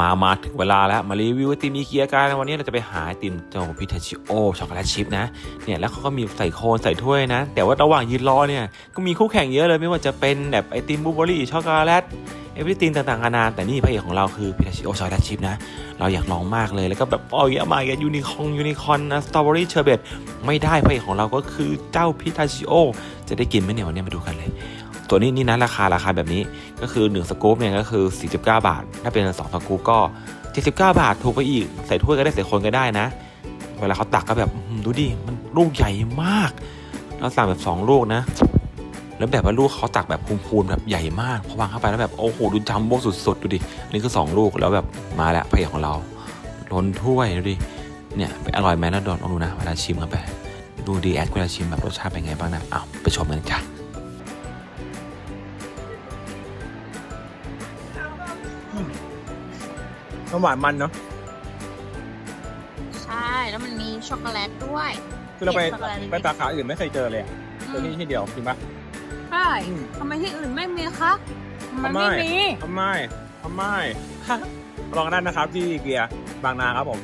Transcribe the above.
มา มาถึงเวลาแล้ว มารีวิวไอติมอีเกียกันวันนี้เราจะไปหาไอติมเจ้าพิทาชิโอช็อกโกแลตชิพนะ เนี่ยแล้วเขาก็มีใส่โคนใส่ถ้วยนะ แต่ว่าระหว่างยืนรอเนี่ย ก็มีคู่แข่งเยอะเลยไม่ว่าจะเป็นแบบไอติมบลูเบอรี่ช็อกโกแลต เอฟวิตินต่างๆนานาแต่นี่พระเอกของเราคือพิทาชิโอช็อกโกแลตชิพนะ เราอยากลองมากเลยแล้วก็แบบอ๋อเยอะมากอย่างยูนิคองยูนิคอนนะสตรอเบอรี่เชอร์เบตไม่ได้พระเอกของเราก็คือเจ้าพิทาชิโอจะได้กินไหมเนี่ยวันนี้มาดูกันเลย ตัวนี้นี่นะราคาราคาแบบนี้ก็คือ 1 สกู๊ปเนี่ยก็คือ 49 บาท ถ้าเป็น 2 สกู๊ปก็ 79 บาทถูกไปอีกใส่ถ้วยก็ได้ใส่คนก็ได้นะ เวลาเขาตักก็แบบดูดิมันลูกใหญ่มาก เราสั่งแบบ 2 ลูกนะ แล้วแบบว่าลูกเขาตักแบบพูนๆแบบใหญ่มากพอวางเข้าไปแล้วแบบโอ้โหดูจัมโบ้สุดๆดูดิอันนี้คือ2ลูกแล้วแบบมาแล้วพระเอกของเราล้นถ้วยดูดิเนี่ยอร่อยไหมนะดอนลองดูนะเวลาชิมเข้าไปดูดีแอดเวลาชิมแบบรสชาติเป็นไงบ้างนะอ้าวไปชมกันจ้ะน้ำหวานมันเนาะใช่ แล้วมันมีช็อกโกแลตด้วย คือเราไปช็อกโกแลตไปสาขาอื่นไม่เคยเจอเลยอะเจอที่ที่เดียวจริงปะ ใช่อืม ทำไมที่อื่นไม่มีคะ มันทำไมไม่มีทำไมทำไม ลองกันได้นะครับที่เกียร์บางนาครับผม